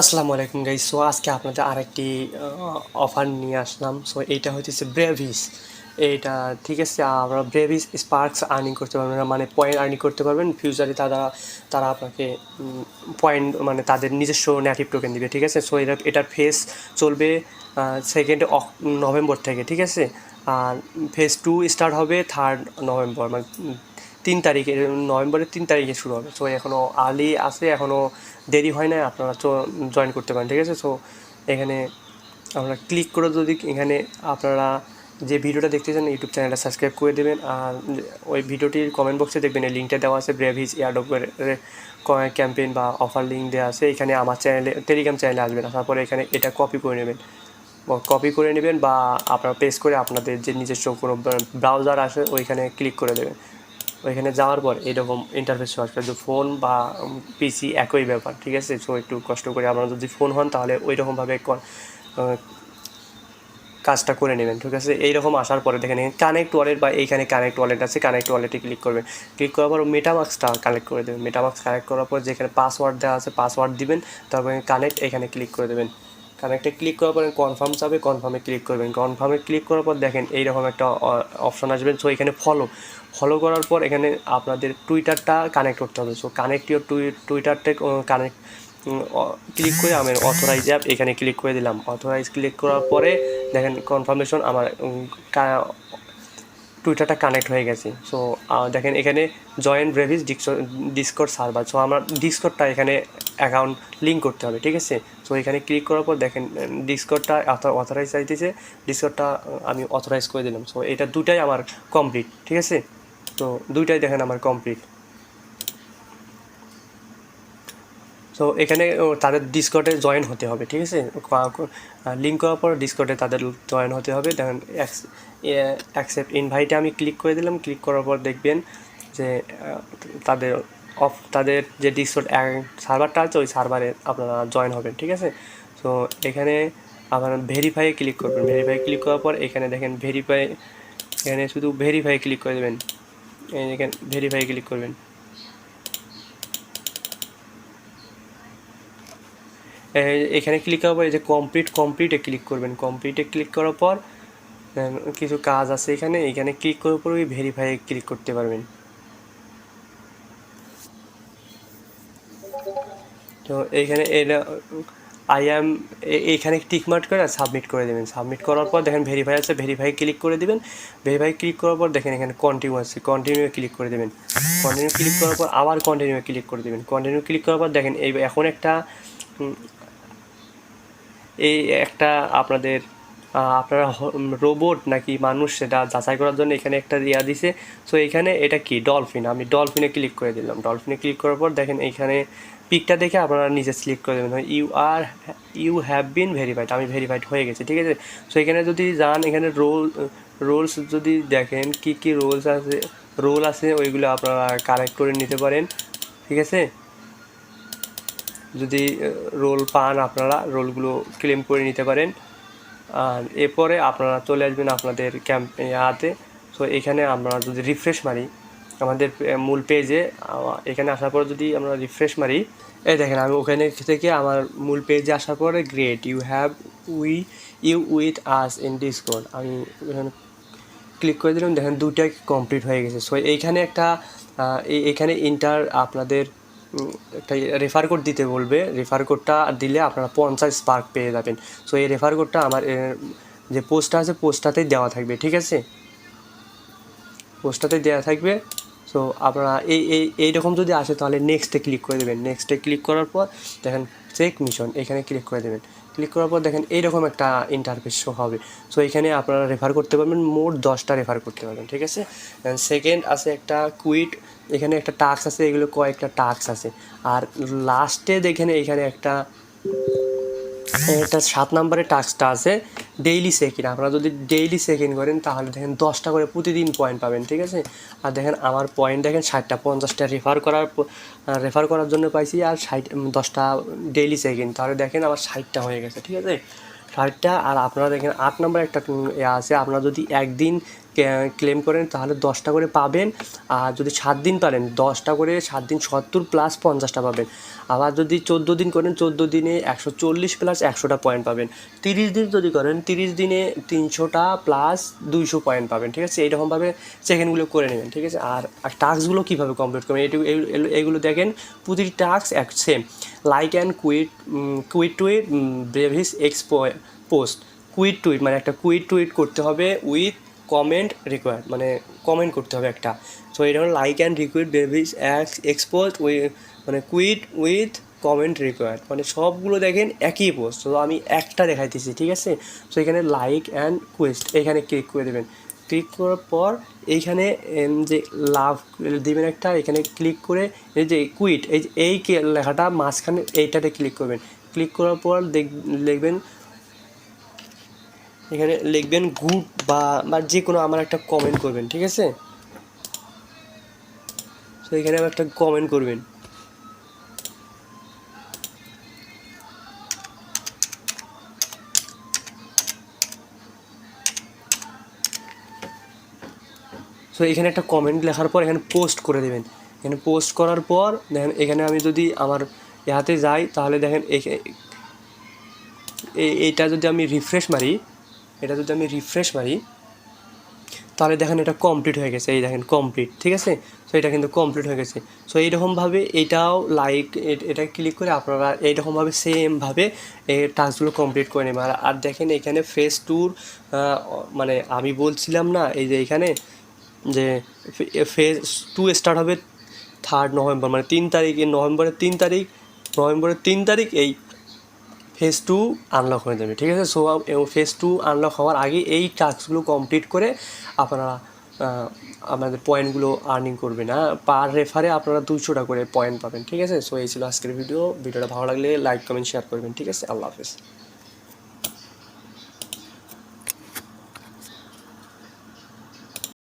আসসালামু আলাইকুম guys so আজকে আপনাদের আরেকটি অফার নিয়ে আসলাম। সো এইটা হচ্ছে ব্রেভিস এইটা ঠিক আছে? আমরা ব্রেভিস স্পার্কস আর্নিং করতে পারবেন মানে পয়েন্ট আর্নিং করতে পারবেন। ফিউচারে তারা তারা আপনাকে পয়েন্ট মানে তাদের নিজস্ব নেটিভ টোকেন দিবে, ঠিক আছে? সো এটা, এটার ফেস চলবে সেকেন্ড নভেম্বর থেকে, ঠিক আছে? আর ফেজ টু স্টার্ট হবে থার্ড নভেম্বর মানে তিন তারিখে নভেম্বরের তিন তারিখে শুরু হবে। সো এখনও আর্লি আছে এখনও দেরি হয় না আপনারা জয়েন করতে পারেন, ঠিক আছে? সো এখানে আপনারা ক্লিক করে যদি এখানে আপনারা যে ভিডিওটা দেখতেছেন, ইউটিউব চ্যানেলটা সাবস্ক্রাইব করে দেবেন, আর ওই ভিডিওটির কমেন্ট বক্সে দেখবেন এই লিঙ্কটা দেওয়া আছে ব্রেভিস ইয়ারডোপের ক্যাম্পেইন বা অফার লিঙ্ক দেওয়া আছে, এখানে আমার চ্যানেলে টেলিগ্রাম চ্যানেলে আসবেন, আসার পরে এখানে এটা কপি করে নেবেন। কপি করে নেবেন বা আপনারা পেস্ট করে আপনাদের যে নিজস্ব কোনো ব্রাউজার আসে, ওইখানে ক্লিক করে দেবেন। ওইখানে যাওয়ার পর এরকম ইন্টারফেস আসবে। যে ফোন বা পিসি একই ব্যাপার ঠিক আছে? সো একটু কষ্ট করে আপনারা যদি ফোন হন তাহলে ওই রকমভাবে ক- আহ, কাজটা করে নেবেন ঠিক আছে? এইরকম আসার পরে দেখেন কানেক্ট ওয়ালেট বা এইখানে কানেক্ট ওয়ালেট আছে কানেক্ট ওয়ালেটে ক্লিক করবেন। ক্লিক করার পর মেটামাক্সটা কালেক্ট করে দেবেন। মেটামাক্স কানেক্ট করার পর যেখানে পাসওয়ার্ড দেওয়া আছে পাসওয়ার্ড দিবেন তারপরে কানেক্ট এখানে ক্লিক করে দেবেন। কানেক্টে ক্লিক করার পরে কনফার্ম চাবে কনফার্মে ক্লিক করবেন। কনফার্মে ক্লিক করার পর দেখেন এইরকম একটা অপশন আসবে। সো এখানে ফলো ফলো করার পর এখানে আপনাদের টুইটারটা কানেক্ট করতে হবে। সো কানেক্ট ইউর টুইটারটা কানেক্ট ক্লিক করে আমি অথরাইজ অ্যাপ এখানে ক্লিক করে দিলাম। অথরাইজ ক্লিক করার পরে দেখেন কনফার্মেশন আমার টুইটারটা কানেক্ট হয়ে গেছে। সো দেখেন এখানে join Brevis Discord server so আমরা ডিসকোডটা এখানে অ্যাকাউন্ট লিঙ্ক করতে হবে, ঠিক আছে? সো এখানে ক্লিক করার পর দেখেন ডিসকোডটা অথরাইজ চাইতেছে ডিসকোডটা আমি অথরাইজ করে দিলাম। সো এটা দুটাই আমার কমপ্লিট ঠিক আছে? তো দুইটাই দেখেন আমার কমপ্লিট সো এখানে তাদের ডিসকটে জয়েন হতে হবে, ঠিক আছে? লিঙ্ক করার পর ডিসকটে তাদের জয়েন হতে হবে। দেখেন অ্যাকসেপ্ট ইনভাইটে আমি ক্লিক করে দিলাম। ক্লিক করার পর দেখবেন যে তাদের অফ তাদের যে ডিসকট সার্ভারটা আছে, ওই সার্ভারে আপনারা জয়েন হবেন, ঠিক আছে? সো এখানে আপনারা ভেরিফাই ক্লিক করবেন। ভেরিফাই ক্লিক করার পর এখানে দেখেন ভেরিফাই এখানে শুধু ভেরিফাই ক্লিক করে দেবেন। এখানে ভেরিফাই ক্লিক করবেন। এখানে ক্লিক করার পর এই যে কমপ্লিট কমপ্লিটে ক্লিক করবেন। কমপ্লিটে ক্লিক করার পর কিছু কাজ আছে এখানে এখানে ক্লিক করার পর ওই ভেরিফাই ক্লিক করতে পারবেন। তো এইখানে এটা আই অ্যাম এইখানে টিকমার্ক করে সাবমিট করে দেবেন। সাবমিট করার পর দেখেন ভেরিফাই আছে ভেরিফাই ক্লিক করে দিবেন। ভেরিফাই ক্লিক করার পর দেখেন এখানে কন্টিনিউ আছে কন্টিনিউ ক্লিক করে দেবেন। কন্টিনিউ ক্লিক করার পর আবার কন্টিনিউ ক্লিক করে দেবেন। কন্টিনিউ ক্লিক করার পর দেখেন এই এখন একটা এই একটা আপনাদের আপনারা রোবট নাকি মানুষ সেটা যাচাই করার জন্য এখানে একটা ইয়া দিছে। সো এখানে এটা কি? ডলফিন আমি ডলফিনে ক্লিক করে দিলাম। ডলফিনে ক্লিক করার পর দেখেন এইখানে পিকটা দেখে আপনারা নিজে সিলেক্ট করে দেবেন। You are you have been verified আমি ভেরিফাইড হয়ে গেছি, ঠিক আছে? সো এখানে যদি যান, এখানে রোল রোলস যদি দেখেন, কি কি রোলস আছে রোল আছে, ওইগুলো আপনারা কালেক্ট করে নিতে পারেন, ঠিক আছে? যদি রোল পান আপনারা, রোলগুলো ক্লেম করে নিতে পারেন। আর এরপরে আপনারা চলে আসবেন আপনাদের ক্যাম্প ইয়াতে সো এখানে আমরা যদি রিফ্রেশ মারি, আমাদের মূল পেজে এখানে আসার পর যদি আমরা রিফ্রেশ মারি এই দেখেন আমি ওখানে থেকে আমার মূল পেজে আসার পরে great you have we you with us in Discord আমি এখানে ক্লিক করে দিলাম, দেখেন দুটাই কমপ্লিট হয়ে গেছে। সো এইখানে একটা এখানে ইন্টার আপনাদের একটা রেফার কোড দিতে বলবে। রেফার কোডটা দিলে আপনারা পঞ্চাশ স্পার্ক পেয়ে যাবেন। সো এই রেফার কোডটা আমার যে পোস্টটা আছে পোস্টটাতেই দেওয়া থাকবে, ঠিক আছে? পোস্টটাতে দেওয়া থাকবে। সো আপনারা এই এই, এইরকম যদি আসে, তাহলে নেক্সটে ক্লিক করে দেবেন। নেক্সটে ক্লিক করার পর দেখেন চেক মিশন এখানে ক্লিক করে দেবেন। ক্লিক করার পর দেখেন এইরকম একটা ইন্টারফেস শো হবে। সো এখানে আপনারা রেফার করতে পারবেন, মোট দশটা রেফার করতে পারবেন, ঠিক আছে? সেকেন্ড আছে একটা কুইট এখানে একটা টাক্স আছে, এগুলো কয়েকটা টাক্স আছে। আর লাস্টে দেখেন এখানে একটা এটা সাত নম্বরের টাস্কটা আছে ডেইলি সেকেন্ড আপনারা যদি ডেইলি সেকেন্ড করেন, তাহলে দেখেন দশটা করে প্রতিদিন পয়েন্ট পাবেন, ঠিক আছে? আর দেখেন আমার পয়েন্ট দেখেন ষাটটা, পঞ্চাশটা রেফার করার রেফার করার জন্য পাইছি, আর ষাট দশটা ডেইলি সেকেন্ড তাহলে দেখেন আমার ষাটটা হয়ে গেছে, ঠিক আছে? ষাটটা, আর আপনারা দেখেন আট নম্বর একটা আছে, আপনারা যদি একদিন ক্লেম করেন, তাহলে দশটা করে পাবেন। আর যদি সাত দিন পারেন, দশটা করে সাত দিন, সত্তর প্লাস পঞ্চাশটা পাবেন। আবার যদি চোদ্দ দিন করেন, চোদ্দ দিনে একশো চল্লিশ প্লাস একশোটা পয়েন্ট পাবেন। তিরিশ দিন যদি করেন, তিরিশ দিনে তিনশোটা প্লাস দুইশো পয়েন্ট পাবেন, ঠিক আছে? এইরকমভাবে সেকেন্ডগুলো করে নেবেন, ঠিক আছে? আর টাস্কগুলো কীভাবে কমপ্লিট করবেন এইটুকু এগুলো দেখেন, প্রতিটি টাস্ক এক same like and quote quote tweet Brevis X post quote tweet মানে একটা কুইট টুইট করতে হবে উইথ কমেন্ট রিকোয়ার্ড মানে কমেন্ট করতে হবে একটা। সো এটা হলো like and required Brevis X expose we মানে কুইট উইথ কমেন্ট রিকোয়ার্ড মানে সবগুলো দেখেন একই পোস্ট তো আমি একটা দেখাইতেছি, ঠিক আছে? সো এখানে লাইক অ্যান্ড কুইস্ট এখানে ক্লিক করে দেবেন। ক্লিক করার পর এইখানে যে লাভ দেবেন একটা, এখানে ক্লিক করে এই যে কুইট এই এই লেখাটা মাঝখানে এইটাতে ক্লিক করবেন। ক্লিক করার পর দেখ, দেখবেন এখানে লিখবেন গুড বা বা যে কোনো আমার একটা কমেন্ট করবেন, ঠিক আছে? তো এখানে আমার একটা কমেন্ট করবেন। সো এখানে একটা কমেন্ট লেখার পর এখানে পোস্ট করে দেবেন। এখানে পোস্ট করার পর দেখেন, এখানে আমি যদি আমার ইহাতে যাই, তাহলে দেখেন এইটা যদি আমি রিফ্রেশ মারি এটা যদি আমি রিফ্রেশ মারি, তাহলে দেখেন এটা কমপ্লিট হয়ে গেছে। এই দেখেন কমপ্লিট ঠিক আছে? সো এটা কিন্তু কমপ্লিট হয়ে গেছে। সো এইরকমভাবে এটাও লাইক এটা ক্লিক করে আপনারা এইরকমভাবে সেমভাবে এই টাস্কগুলো কমপ্লিট করে নেবেন। আর দেখেন এখানে ফেস ট্যুর মানে আমি বলছিলাম না, এই যে এখানে যে ফেজ টু স্টার্ট হবে থার্ড নভেম্বর মানে তিন তারিখ নভেম্বরের তিন তারিখ নভেম্বরের তিন তারিখ, এই ফেজ টু আনলক হয়ে যাবে, ঠিক আছে? সো ফেজ টু আনলক হওয়ার আগে এই টাস্কগুলো কমপ্লিট করে আপনারা আমাদের পয়েন্টগুলো আর্নিং করবে না পার রেফারে আপনারা দুশোটা করে পয়েন্ট পাবেন, ঠিক আছে? সো এই ছিল আজকের ভিডিও ভিডিওটা ভালো লাগলে লাইক কমেন্ট শেয়ার করবেন, ঠিক আছে? আল্লাহ হাফেজ।